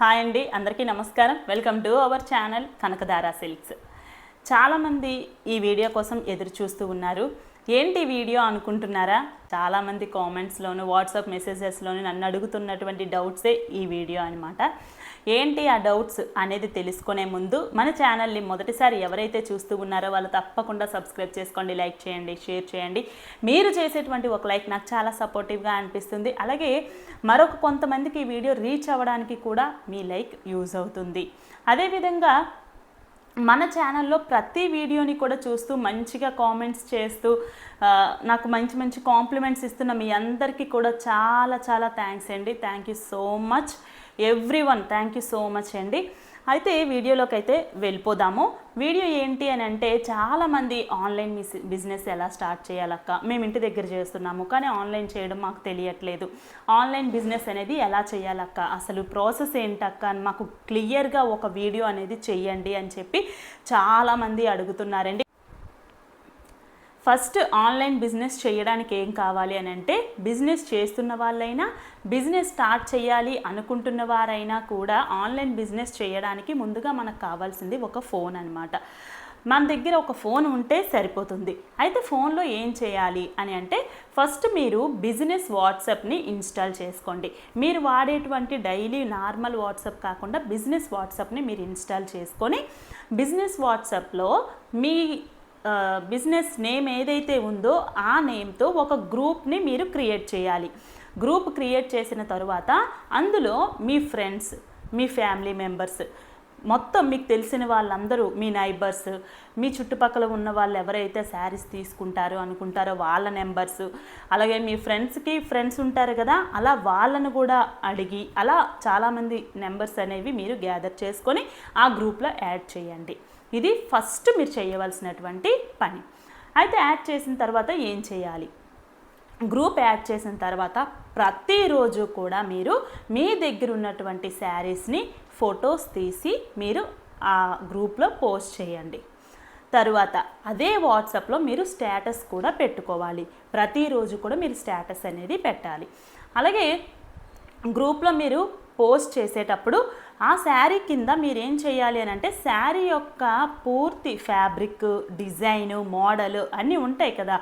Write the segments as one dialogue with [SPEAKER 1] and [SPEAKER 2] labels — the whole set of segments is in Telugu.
[SPEAKER 1] హాయ్ అండి అందరికీ నమస్కారం. Welcome to our channel Kanakadhara silks. చాలామంది ఈ వీడియో కోసం ఎదురు చూస్తూ ఉన్నారు. ఏంటి వీడియో అనుకుంటున్నారా? చాలామంది కామెంట్స్లోను వాట్సాప్ మెసేజెస్లోను నన్ను అడుగుతున్నటువంటి డౌట్సే ఈ వీడియో అనమాట ఏంటి ఆ డౌట్స్ అనేది తెలుసుకునే ముందు మన ఛానల్ని మొదటిసారి ఎవరైతే చూస్తూ ఉన్నారో వాళ్ళు తప్పకుండా సబ్స్క్రైబ్ చేసుకోండి లైక్ చేయండి షేర్ చేయండి. మీరు చేసేటువంటి ఒక లైక్ నాకు చాలా సపోర్టివ్గా అనిపిస్తుంది. అలాగే మరొక కొంతమందికి ఈ వీడియో రీచ్ అవ్వడానికి కూడా మీ లైక్ యూజ్ అవుతుంది. అదేవిధంగా మన ఛానల్లో ప్రతి వీడియోని కూడా చూస్తూ మంచిగా కామెంట్స్ చేస్తూ నాకు మంచి మంచి కాంప్లిమెంట్స్ ఇస్తున్న మీ అందరికీ కూడా చాలా చాలా థ్యాంక్స్ అండి. Thank you so much. Everyone thank you so much అండి. అయితే వీడియోలోకి అయితే వెళ్ళిపోదాము. వీడియో ఏంటి అని అంటే చాలామంది ఆన్లైన్ బిజినెస్ ఎలా స్టార్ట్ చేయాలక్క? మేము ఇంటి దగ్గర చేస్తున్నాము కానీ ఆన్లైన్ చేయడం మాకు తెలియట్లేదు. ఆన్లైన్ బిజినెస్ అనేది ఎలా చేయాలక్క? అసలు ప్రాసెస్ ఏంటక్క? అని మాకు క్లియర్గా ఒక వీడియో అనేది చెయ్యండి అని చెప్పి చాలామంది అడుగుతున్నారండి. ఫస్ట్ ఆన్లైన్ బిజినెస్ చేయడానికి ఏం కావాలి అని అంటే బిజినెస్ చేస్తున్న వాళ్ళైనా బిజినెస్ స్టార్ట్ చేయాలి అనుకుంటున్న వారైనా కూడా ఆన్లైన్ బిజినెస్ చేయడానికి ముందుగా మనకు కావాల్సింది ఒక ఫోన్ అనమాట మన దగ్గర ఒక ఫోన్ ఉంటే సరిపోతుంది. అయితే ఫోన్లో ఏం చేయాలి అని అంటే ఫస్ట్ మీరు బిజినెస్ వాట్సాప్ని ఇన్స్టాల్ చేసుకోండి. మీరు వాడేటువంటి డైలీ నార్మల్ వాట్సాప్ కాకుండా బిజినెస్ వాట్సాప్ని మీరు ఇన్స్టాల్ చేసుకొని బిజినెస్ వాట్సాప్లో మీ బిజినెస్ నేమ్ ఏదైతే ఉందో ఆ నేమ్తో ఒక గ్రూప్ని మీరు క్రియేట్ చేయాలి. గ్రూప్ క్రియేట్ చేసిన తర్వాత అందులో మీ ఫ్రెండ్స్ మీ ఫ్యామిలీ మెంబర్స్ మొత్తం మీకు తెలిసిన వాళ్ళందరూ మీ నైబర్స్ మీ చుట్టుపక్కల ఉన్న వాళ్ళు ఎవరైతే శారీస్ తీసుకుంటారో అనుకుంటారో వాళ్ళ నెంబర్స్ అలాగే మీ ఫ్రెండ్స్కి ఫ్రెండ్స్ ఉంటారు కదా అలా వాళ్ళను కూడా అడిగి అలా చాలామంది నెంబర్స్ అనేవి మీరు గ్యాదర్ చేసుకొని ఆ గ్రూప్లో యాడ్ చేయండి. ఇది ఫస్ట్ మీరు చేయవలసినటువంటి పని. అయితే యాడ్ చేసిన తర్వాత ఏం చేయాలి? గ్రూప్ యాడ్ చేసిన తర్వాత ప్రతిరోజు కూడా మీరు మీ దగ్గర ఉన్నటువంటి శారీస్ని ఫొటోస్ తీసి మీరు ఆ గ్రూప్లో పోస్ట్ చేయండి. తరువాత అదే వాట్సాప్లో మీరు స్టేటస్ కూడా పెట్టుకోవాలి. ప్రతిరోజు కూడా మీరు స్టేటస్ అనేది పెట్టాలి. అలాగే గ్రూప్లో మీరు పోస్ట్ చేసేటప్పుడు ఆ శారీ కింద మీరు ఏం చేయాలి అని అంటే శారీ యొక్క పూర్తి ఫ్యాబ్రిక్ డిజైను మోడల్ అన్నీ ఉంటాయి కదా.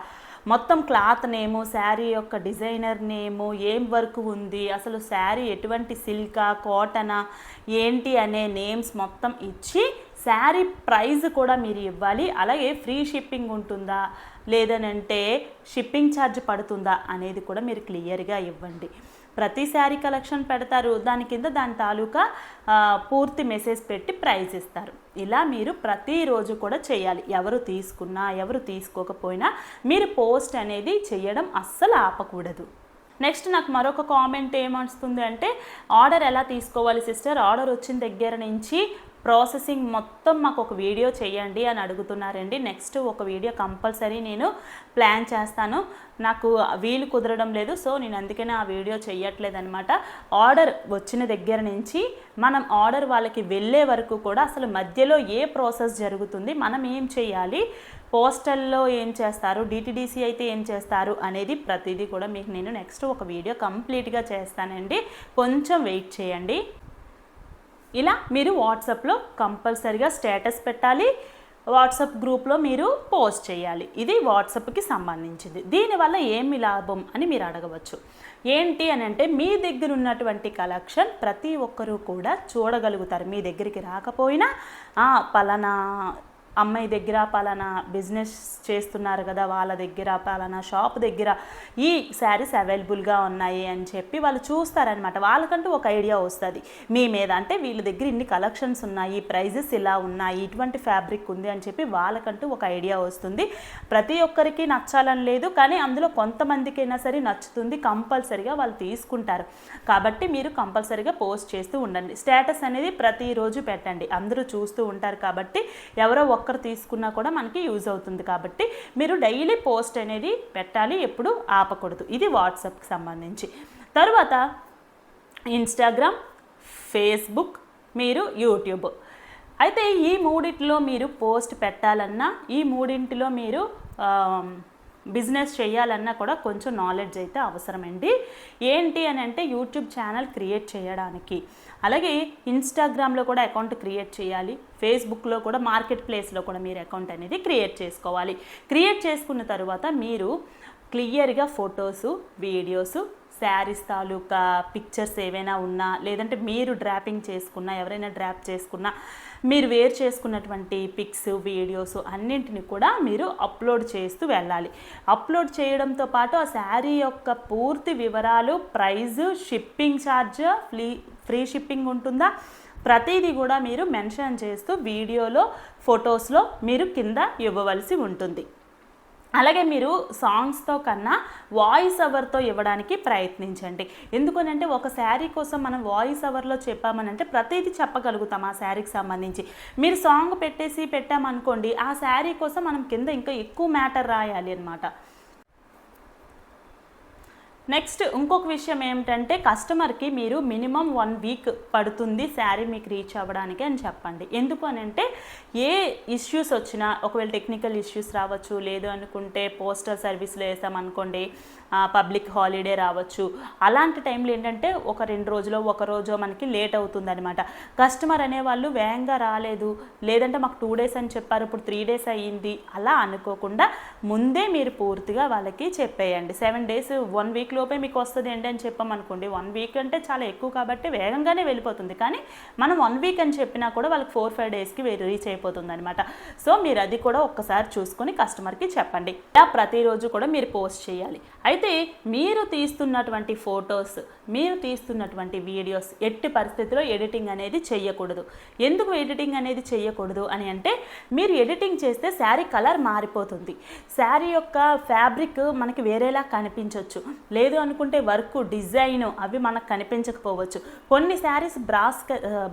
[SPEAKER 1] మొత్తం క్లాత్ నేము శారీ యొక్క డిజైనర్ నేము ఏం వర్క్ ఉంది అసలు శారీ ఎటువంటి సిల్కా కాటనా ఏంటి అనే నేమ్స్ మొత్తం ఇచ్చి శారీ ప్రైస్ కూడా మీరు ఇవ్వాలి. అలాగే ఫ్రీ షిప్పింగ్ ఉంటుందా లేదనంటే షిప్పింగ్ ఛార్జ్ పడుతుందా అనేది కూడా మీరు క్లియర్గా ఇవ్వండి. ప్రతి శారీ కలెక్షన్ పెడతారు. దాని కింద దాని తాలూకా పూర్తి మెసేజ్ పెట్టి ప్రైజ్ ఇస్తారు. ఇలా మీరు ప్రతిరోజు కూడా చేయాలి. ఎవరు తీసుకున్నా ఎవరు తీసుకోకపోయినా మీరు పోస్ట్ అనేది చేయడం అస్సలు ఆపకూడదు. నెక్స్ట్ నాకు మరొక కామెంట్ ఏమొస్తుంది అంటే ఆర్డర్ ఎలా తీసుకోవాలి సిస్టర్? ఆర్డర్ వచ్చిన దగ్గర నుంచి ప్రాసెసింగ్ మొత్తం మాకు ఒక వీడియో చేయండి అని అడుగుతున్నారండి. నెక్స్ట్ ఒక వీడియో కంపల్సరీ నేను ప్లాన్ చేస్తాను. నాకు వీలు కుదరడం లేదు సో నేను అందుకనే ఆ వీడియో చేయట్లేదు అనమాట ఆర్డర్ వచ్చిన దగ్గర నుంచి మనం ఆర్డర్ వాళ్ళకి వెళ్ళే వరకు కూడా అసలు మధ్యలో ఏ ప్రాసెస్ జరుగుతుంది మనం ఏం చేయాలి పోస్టల్లో ఏం చేస్తారు డిటిడిసి అయితే ఏం చేస్తారు అనేది ప్రతిదీ కూడా మీకు నేను నెక్స్ట్ ఒక వీడియో కంప్లీట్గా చేస్తానండి. కొంచెం వెయిట్ చేయండి. ఇలా మీరు వాట్సాప్లో కంపల్సరిగా స్టేటస్ పెట్టాలి. వాట్సాప్ గ్రూప్లో మీరు పోస్ట్ చేయాలి. ఇది వాట్సాప్కి సంబంధించింది. దీనివల్ల ఏమి లాభం అని మీరు అడగవచ్చు. ఏంటి అని అంటే మీ దగ్గర ఉన్నటువంటి కలెక్షన్ ప్రతి ఒక్కరూ కూడా చూడగలుగుతారు. మీ దగ్గరికి రాకపోయినా "ఆ, పలానా అమ్మాయి దగ్గర పలానా బిజినెస్ చేస్తున్నారు కదా వాళ్ళ దగ్గర పలానా షాప్ దగ్గర ఈ శారీస్ అవైలబుల్గా ఉన్నాయి అని చెప్పి వాళ్ళు చూస్తారనమాట వాళ్ళకంటూ ఒక ఐడియా వస్తుంది. మీ మీద అంటే వీళ్ళ దగ్గర ఇన్ని కలెక్షన్స్ ఉన్నాయి ప్రైజెస్ ఇలా ఉన్నాయి ఇటువంటి ఫ్యాబ్రిక్ ఉంది అని చెప్పి వాళ్ళకంటూ ఒక ఐడియా వస్తుంది. ప్రతి ఒక్కరికి నచ్చాలని లేదు కానీ అందులో కొంతమందికైనా సరే నచ్చుతుంది కంపల్సరిగా వాళ్ళు తీసుకుంటారు. కాబట్టి మీరు కంపల్సరిగా పోస్ట్ చేస్తూ ఉండండి. స్టేటస్ అనేది ప్రతిరోజు పెట్టండి. అందరూ చూస్తూ ఉంటారు కాబట్టి ఎవరో ఒక్కరు తీసుకున్నా కూడా మనకి యూజ్ అవుతుంది కాబట్టి మీరు డైలీ పోస్ట్ అనేది పెట్టాలి ఎప్పుడు ఆపకూడదు. ఇది వాట్సాప్కి సంబంధించి. తర్వాత ఇన్స్టాగ్రామ్ ఫేస్బుక్ మీరు యూట్యూబ్. అయితే ఈ మూడింటిలో మీరు పోస్ట్ పెట్టాలన్నా ఈ మూడింటిలో మీరు బిజినెస్ చేయాలన్నా కూడా కొంచెం నాలెడ్జ్ అయితే అవసరమండి. ఏంటి అని అంటే యూట్యూబ్ ఛానల్ క్రియేట్ చేయడానికి. అలాగే ఇన్స్టాగ్రామ్లో కూడా అకౌంట్ క్రియేట్ చేయాలి. ఫేస్బుక్లో కూడా మార్కెట్ ప్లేస్లో కూడా మీరు అకౌంట్ అనేది క్రియేట్ చేసుకోవాలి. క్రియేట్ చేసుకున్న తర్వాత మీరు క్లియర్గా ఫొటోసు వీడియోసు శారీస్ తాలూకా పిక్చర్స్ ఏవైనా ఉన్నా లేదంటే మీరు డ్రాపింగ్ చేసుకున్నా ఎవరైనా డ్రాప్ చేసుకున్నా మీరు వేర్ చేసుకున్నటువంటి పిక్స్ వీడియోస్ అన్నింటిని కూడా మీరు అప్లోడ్ చేస్తూ వెళ్ళాలి. అప్లోడ్ చేయడంతో పాటు ఆ శారీ యొక్క పూర్తి వివరాలు price shipping charge free free shipping ఉంటుందా? ప్రతిదీ కూడా మీరు మెన్షన్ చేస్తూ వీడియోలో ఫొటోస్లో మీరు కింద ఇవ్వవలసి ఉంటుంది. అలాగే మీరు సాంగ్స్తో కన్నా వాయిస్ అవర్తో ఇవ్వడానికి ప్రయత్నించండి. ఎందుకనంటే ఒక శారీ కోసం మనం వాయిస్ అవర్లో చెప్పామనంటే ప్రతిదీ చెప్పగలుగుతాం ఆ శారీకి సంబంధించి. మీరు సాంగ్ పెట్టేసి పెట్టామనుకోండి ఆ శారీ కోసం మనం కింద ఇంకా ఎక్కువ మ్యాటర్ రాయాలి అనమాట నెక్స్ట్ ఇంకొక విషయం ఏమిటంటే కస్టమర్కి మీరు మినిమం వన్ వీక్ పడుతుంది శారీ మీకు రీచ్ అవ్వడానికి అని చెప్పండి. ఎందుకు అని అంటే ఏ ఇష్యూస్ వచ్చినా ఒకవేళ టెక్నికల్ ఇష్యూస్ రావచ్చు లేదు అనుకుంటే పోస్టల్ సర్వీస్లో వేసామనుకోండి పబ్లిక్ హాలిడే రావచ్చు. అలాంటి టైంలో ఏంటంటే ఒక రెండు రోజులో ఒక రోజు మనకి లేట్ అవుతుందనమాట కస్టమర్ అనేవాళ్ళు వేగంగా రాలేదు లేదంటే మాకు టూ డేస్ అని చెప్పారు ఇప్పుడు త్రీ డేస్ అయ్యింది అలా అనుకోకుండా ముందే మీరు పూర్తిగా వాళ్ళకి చెప్పేయండి. సెవెన్ డేస్ వన్ వీక్ లోపే మీకు వస్తుంది అండి అని చెప్పామనుకోండి వన్ వీక్ అంటే చాలా ఎక్కువ కాబట్టి వేగంగానే వెళ్ళిపోతుంది. కానీ మనం వన్ వీక్ అని చెప్పినా కూడా వాళ్ళకి ఫోర్ ఫైవ్ డేస్కి రీచ్ అయిపోతుంది అనమాట సో మీరు అది కూడా ఒక్కసారి చూసుకొని కస్టమర్కి చెప్పండి. ఇలా ప్రతిరోజు కూడా మీరు పోస్ట్ చేయాలి. అయితే మీరు తీస్తున్నటువంటి ఫొటోస్ మీరు తీస్తున్నటువంటి వీడియోస్ ఎట్టి పరిస్థితిలో ఎడిటింగ్ అనేది చెయ్యకూడదు. ఎందుకు ఎడిటింగ్ అనేది చెయ్యకూడదు అని అంటే మీరు ఎడిటింగ్ చేస్తే శారీ కలర్ మారిపోతుంది. శారీ యొక్క ఫ్యాబ్రిక్ మనకి వేరేలా కనిపించవచ్చు లేదు అనుకుంటే వర్క్ డిజైన్ అవి మనకు కనిపించకపోవచ్చు. కొన్ని శారీస్ బ్రాస్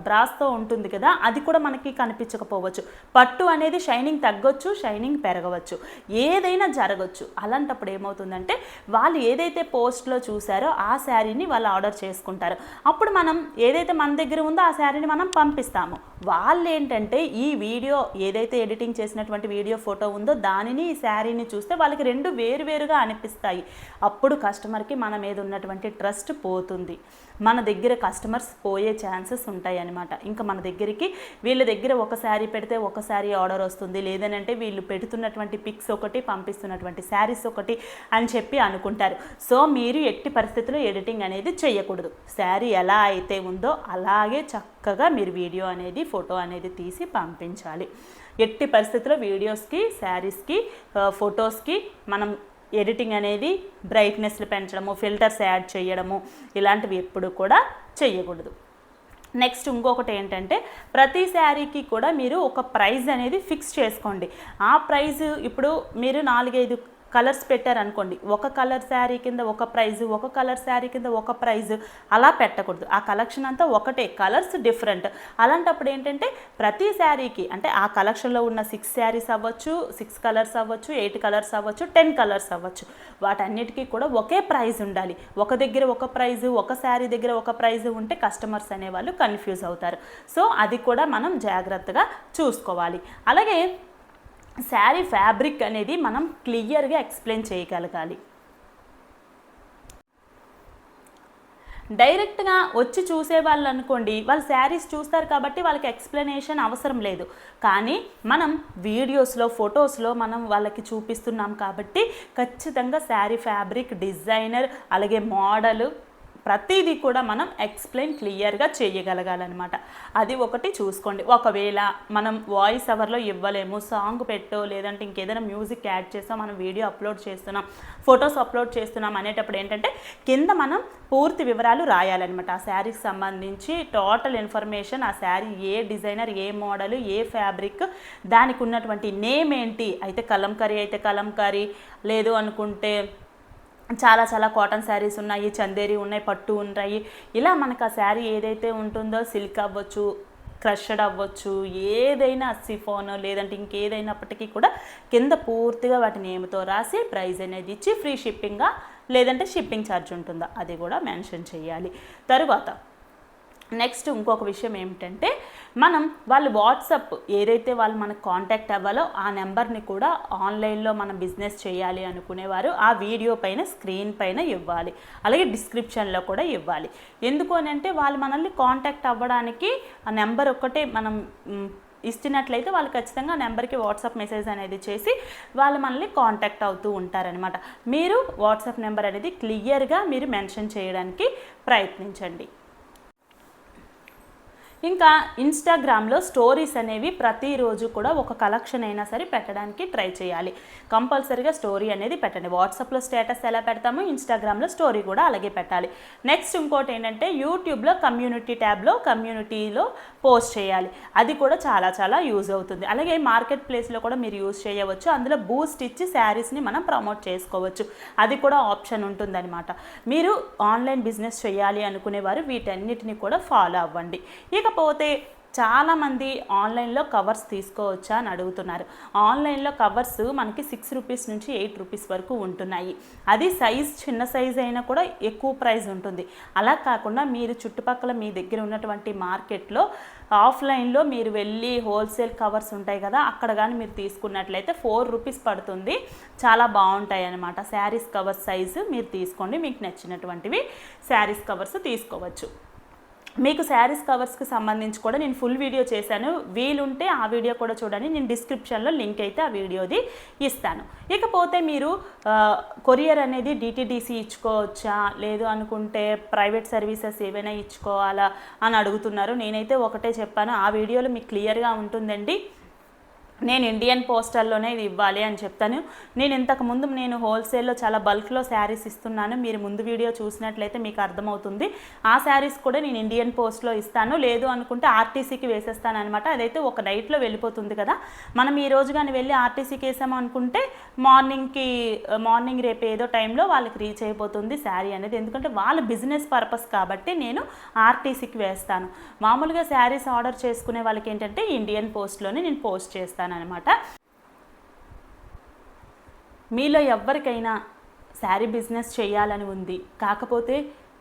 [SPEAKER 1] బ్రాస్తో ఉంటుంది కదా అది కూడా మనకి కనిపించకపోవచ్చు. పట్టు అనేది షైనింగ్ తగ్గొచ్చు షైనింగ్ పెరగవచ్చు. ఏదైనా జరగచ్చు. అలాంటప్పుడు ఏమవుతుందంటే వాళ్ళు ఏదైతే పోస్ట్లో చూసారో ఆ శారీని వాళ్ళు ఆర్డర్ చేసుకుంటారు. అప్పుడు మనం ఏదైతే మన దగ్గర ఉందో ఆ శారీని మనం పంపిస్తాము. వాళ్ళు ఏంటంటే ఈ వీడియో ఏదైతే ఎడిటింగ్ చేసినటువంటి వీడియో ఫోటో ఉందో దానిని ఈ శారీని చూస్తే వాళ్ళకి రెండు వేరువేరుగా అనిపిస్తాయి. అప్పుడు కస్టమర్కి మన మీద ఉన్నటువంటి ట్రస్ట్ పోతుంది. మన దగ్గర కస్టమర్స్ పోయే ఛాన్సెస్ ఉంటాయి అనమాట ఇంకా మన దగ్గరికి వీళ్ళ దగ్గర ఒక శారీ పెడితే ఒక శారీ ఆర్డర్ వస్తుంది. లేదనంటే వీళ్ళు పెడుతున్నటువంటి పిక్స్ ఒకటి పంపిస్తున్నటువంటి శారీస్ ఒకటి అని చెప్పి అనుకుంటారు. సో మీరు ఎట్టి పరిస్థితుల్లో ఎడిటింగ్ అనేది చేయకూడదు. శారీ ఎలా అయితే ఉందో అలాగే చక్కగా మీరు వీడియో అనేది ఫోటో అనేది తీసి పంపించాలి. ఎట్టి పరిస్థితుల్లో వీడియోస్కి శారీస్కి ఫొటోస్కి మనం ఎడిటింగ్ అనేది బ్రైట్నెస్లు పెంచడము ఫిల్టర్స్ యాడ్ చేయడము ఇలాంటివి ఎప్పుడు కూడా చేయకూడదు. నెక్స్ట్ ఇంకొకటి ఏంటంటే ప్రతి శారీకి కూడా మీరు ఒక ప్రైజ్ అనేది ఫిక్స్ చేసుకోండి. ఆ ప్రైజ్ ఇప్పుడు మీరు నాలుగైదు కలర్స్ పెట్టారనుకోండి ఒక కలర్ శారీ కింద ఒక ప్రైజ్ ఒక కలర్ శారీ కింద ఒక ప్రైజ్ అలా పెట్టకూడదు. ఆ కలెక్షన్ అంతా ఒకటే కలర్స్ డిఫరెంట్. అలాంటప్పుడు ఏంటంటే ప్రతి శారీకి అంటే ఆ కలెక్షన్లో ఉన్న సిక్స్ శారీస్ అవ్వచ్చు సిక్స్ కలర్స్ అవ్వచ్చు ఎయిట్ కలర్స్ అవ్వచ్చు టెన్ కలర్స్ అవ్వచ్చు. వాటన్నిటికీ కూడా ఒకే ప్రైజ్ ఉండాలి. ఒక దగ్గర ఒక ప్రైజ్ ఒక శారీ దగ్గర ఒక ప్రైజ్ ఉంటే కస్టమర్స్ అనేవాళ్ళు కన్ఫ్యూజ్ అవుతారు. సో అది కూడా మనం జాగ్రత్తగా చూసుకోవాలి. అలాగే శారీ ఫ్యాబ్రిక్ అనేది మనం క్లియర్గా ఎక్స్ప్లెయిన్ చేయగలగాలి. డైరెక్ట్గా వచ్చి చూసే వాళ్ళు అనుకోండి వాళ్ళు శారీస్ చూస్తారు కాబట్టి వాళ్ళకి ఎక్స్ప్లెనేషన్ అవసరం లేదు. కానీ మనం వీడియోస్లో ఫొటోస్లో మనం వాళ్ళకి చూపిస్తున్నాం కాబట్టి ఖచ్చితంగా శారీ ఫ్యాబ్రిక్ డిజైనర్ అలాగే మోడల్ ప్రతిదీ కూడా మనం ఎక్స్ప్లెయిన్ క్లియర్గా చేయగలగాలన్నమాట. అది ఒకటి చూసుకోండి. ఒకవేళ మనం వాయిస్ అవర్లో ఇవ్వలేము సాంగ్ పెట్టో లేదంటే ఇంకేదైనా మ్యూజిక్ యాడ్ చేస్తాం మనం వీడియో అప్లోడ్ చేస్తున్నాం ఫొటోస్ అప్లోడ్ చేస్తున్నాం అనేటప్పుడు ఏంటంటే కింద మనం పూర్తి వివరాలు రాయాలన్నమాట. ఆ శారీకి సంబంధించి టోటల్ ఇన్ఫర్మేషన్ ఆ శారీ ఏ డిజైనర్ ఏ మోడల్ ఏ ఫ్యాబ్రిక్ దానికి ఉన్నటువంటి నేమ్ ఏంటి? అయితే కలంకారీ అయితే కలంకారీ లేదు అనుకుంటే చాలా చాలా కాటన్ శారీస్ ఉన్నాయి చందేరి ఉన్నాయి పట్టు ఉన్నాయి ఇలా మనకు ఆ శారీ ఏదైతే ఉంటుందో సిల్క్ అవ్వచ్చు క్రషడ్ అవ్వచ్చు ఏదైనా సిఫోన్ లేదంటే ఇంకేదైనప్పటికీ కూడా కింద పూర్తిగా వాటి నేమ్తో రాసి ప్రైస్ అనేది ఇచ్చి ఫ్రీ షిప్పింగ్గా లేదంటే షిప్పింగ్ ఛార్జ్ ఉంటుందా? అది కూడా మెన్షన్ చేయాలి. తరువాత నెక్స్ట్ ఇంకొక విషయం ఏమిటంటే మనం వాళ్ళు వాట్సప్ ఏదైతే వాళ్ళు మనకు కాంటాక్ట్ అవ్వాలో ఆ నెంబర్ని కూడా ఆన్లైన్లో మనం బిజినెస్ చేయాలి అనుకునేవారు ఆ వీడియో పైన స్క్రీన్ పైన ఇవ్వాలి. అలాగే డిస్క్రిప్షన్లో కూడా ఇవ్వాలి. ఎందుకు అని అంటే వాళ్ళు మనల్ని కాంటాక్ట్ అవ్వడానికి ఆ నెంబర్ ఒక్కటే మనం ఇస్తున్నట్లయితే వాళ్ళు ఖచ్చితంగా నెంబర్కి వాట్సాప్ మెసేజ్ అనేది చేసి వాళ్ళు మనల్ని కాంటాక్ట్ అవుతూ ఉంటారనమాట మీరు వాట్సాప్ నెంబర్ అనేది క్లియర్గా మీరు మెన్షన్ చేయడానికి ప్రయత్నించండి. ఇంకా ఇన్స్టాగ్రామ్లో స్టోరీస్ అనేవి ప్రతిరోజు కూడా ఒక కలెక్షన్ అయినా సరే పెట్టడానికి ట్రై చేయాలి. కంపల్సరీగా స్టోరీ అనేది పెట్టండి. వాట్సాప్లో స్టేటస్ ఎలా పెడతామో ఇన్స్టాగ్రామ్లో స్టోరీ కూడా అలాగే పెట్టాలి. నెక్స్ట్ ఇంకోటి ఏంటంటే యూట్యూబ్లో కమ్యూనిటీ ట్యాబ్లో కమ్యూనిటీలో పోస్ట్ చేయాలి. అది కూడా చాలా చాలా యూజ్ అవుతుంది. అలాగే మార్కెట్ ప్లేస్లో కూడా మీరు యూజ్ చేయవచ్చు. అందులో బూస్ట్ ఇచ్చి శారీస్ని మనం ప్రమోట్ చేసుకోవచ్చు. అది కూడా ఆప్షన్ ఉంటుందన్నమాట. మీరు ఆన్లైన్ బిజినెస్ చేయాలి అనుకునేవారు వీటన్నిటిని కూడా ఫాలో అవ్వండి. ఇక లేకపోతే చాలామంది ఆన్లైన్లో కవర్స్ తీసుకోవచ్చా అని అడుగుతున్నారు. ఆన్లైన్లో కవర్స్ మనకి సిక్స్ రూపీస్ నుంచి ఎయిట్ రూపీస్ వరకు ఉంటున్నాయి. అది సైజ్ చిన్న సైజ్ అయినా కూడా ఎక్కువ ప్రైస్ ఉంటుంది. అలా కాకుండా మీరు చుట్టుపక్కల మీ దగ్గర ఉన్నటువంటి మార్కెట్లో ఆఫ్లైన్లో మీరు వెళ్ళి హోల్సేల్ కవర్స్ ఉంటాయి కదా అక్కడ కానీ మీరు తీసుకున్నట్లయితే ఫోర్ రూపీస్ పడుతుంది. చాలా బాగుంటాయి అన్నమాట. శారీస్ కవర్స్ సైజు మీరు తీసుకోండి. మీకు నచ్చినటువంటివి శారీస్ కవర్స్ తీసుకోవచ్చు. మీకు శారీస్ కవర్స్కి సంబంధించి కూడా నేను ఫుల్ వీడియో చేశాను. వీలుంటే ఆ వీడియో కూడా చూడండి. నేను డిస్క్రిప్షన్లో లింక్ అయితే ఆ వీడియోది ఇస్తాను. ఇకపోతే మీరు కొరియర్ అనేది డిటిడిసి ఇచ్చుకోవచ్చా? లేదు అనుకుంటే ప్రైవేట్ సర్వీసెస్ ఏవైనా ఇచ్చుకోవాలా అని అడుగుతున్నారు. నేనైతే ఒకటే చెప్పాను. ఆ వీడియోలో మీకు క్లియర్గా ఉంటుందండి. నేను ఇండియన్ పోస్టల్లోనే ఇది ఇవ్వాలి అని చెప్తాను. నేను ఇంతకు ముందు నేను హోల్సేల్లో చాలా బల్క్లో శారీస్ ఇస్తున్నాను. మీరు ముందు వీడియో చూసినట్లయితే మీకు అర్థమవుతుంది. ఆ శారీస్ కూడా నేను ఇండియన్ పోస్ట్లో ఇస్తాను. లేదు అనుకుంటే ఆర్టీసీకి వేసేస్తాను అనమాట అదైతే ఒక నైట్లో వెళ్ళిపోతుంది కదా. మనం ఈ రోజు కానీ వెళ్ళి ఆర్టీసీకి వేసాము అనుకుంటే మార్నింగ్కి మార్నింగ్ రేపు ఏదో టైంలో వాళ్ళకి రీచ్ అయిపోతుంది శారీ అనేది. ఎందుకంటే వాళ్ళ బిజినెస్ పర్పస్ కాబట్టి నేను ఆర్టీసీకి వేస్తాను. మామూలుగా శారీస్ ఆర్డర్ చేసుకునే వాళ్ళకి ఏంటంటే ఇండియన్ పోస్ట్లోనే నేను పోస్ట్ చేస్తాను. అనమాట మీలో ఎవరికైనా శారీ బిజినెస్ చేయాలని ఉంది. కాకపోతే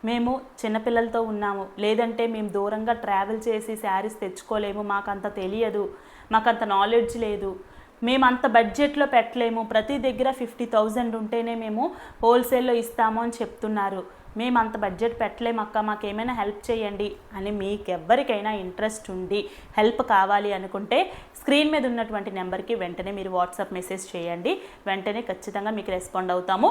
[SPEAKER 1] మేము చిన్నపిల్లలతో ఉన్నాము. లేదంటే మేము దూరంగా ట్రావెల్ చేసి శారీస్ తెచ్చుకోలేము. మాకంత తెలియదు. మాకంత నాలెడ్జ్ లేదు. మేము అంత బడ్జెట్లో పెట్టలేము. ప్రతి దగ్గర ఫిఫ్టీ థౌజండ్ ఉంటేనే మేము హోల్సేల్లో ఇస్తాము అని చెప్తున్నారు. మేము అంత బడ్జెట్ పెట్టలేము అక్క మాకు ఏమైనా హెల్ప్ చేయండి అని మీకు ఎవరికైనా ఇంట్రెస్ట్ ఉండి హెల్ప్ కావాలి అనుకుంటే స్క్రీన్ మీద ఉన్నటువంటి నెంబర్కి వెంటనే మీరు వాట్సాప్ మెసేజ్ చేయండి. వెంటనే ఖచ్చితంగా మీకు రెస్పాండ్ అవుతాము.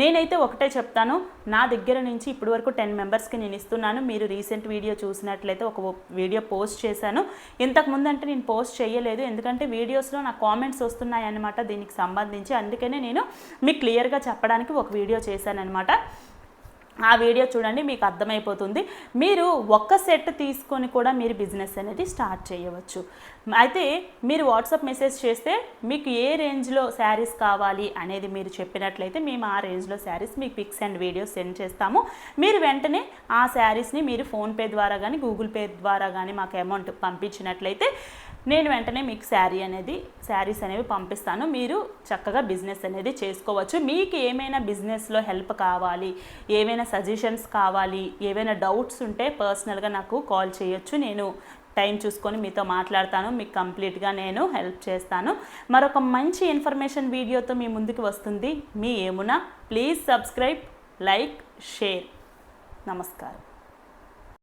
[SPEAKER 1] నేనైతే ఒకటే చెప్తాను. నా దగ్గర నుంచి ఇప్పటి వరకు టెన్ మెంబర్స్కి నేను ఇస్తున్నాను. మీరు రీసెంట్ వీడియో చూసినట్లయితే ఒక వీడియో పోస్ట్ చేశాను. ఇంతకు ముందు అంటే నేను పోస్ట్ చేయలేదు. ఎందుకంటే వీడియోస్లో నా కామెంట్స్ వస్తున్నాయి అన్నమాట దీనికి సంబంధించి. అందుకనే నేను మీకు క్లియర్గా చెప్పడానికి ఒక వీడియో చేశాను అనమాట ఆ వీడియో చూడండి మీకు అర్థమైపోతుంది. మీరు ఒక్క సెట్ తీసుకొని కూడా మీరు బిజినెస్ అనేది స్టార్ట్ చేయవచ్చు. అయితే మీరు వాట్సాప్ మెసేజ్ చేస్తే మీకు ఏ రేంజ్లో శారీస్ కావాలి అనేది మీరు చెప్పినట్లయితే మేము ఆ రేంజ్లో శారీస్ మీకు పిక్స్ అండ్ వీడియోస్ సెండ్ చేస్తాము. మీరు వెంటనే ఆ శారీస్ని మీరు ఫోన్పే ద్వారా కానీ గూగుల్ పే ద్వారా కానీ మాకు అమౌంట్ పంపించినట్లయితే నేను వెంటనే మీకు శారీ అనేది శారీస్ అనేవి పంపిస్తాను. మీరు చక్కగా బిజినెస్ అనేది చేసుకోవచ్చు. మీకు ఏమైనా బిజినెస్లో హెల్ప్ కావాలి ఏమైనా ఏమైనా సజెషన్స్ కావాలి ఏవైనా డౌట్స్ ఉంటే పర్సనల్గా నాకు కాల్ చేయొచ్చు. నేను టైం చూసుకొని మీతో మాట్లాడతాను. మీకు కంప్లీట్గా నేను హెల్ప్ చేస్తాను. మరొక మంచి ఇన్ఫర్మేషన్ వీడియోతో మీ ముందుకు వస్తుంది. మీ ఏమునా ప్లీజ్ సబ్స్క్రైబ్ లైక్ షేర్. నమస్కారం.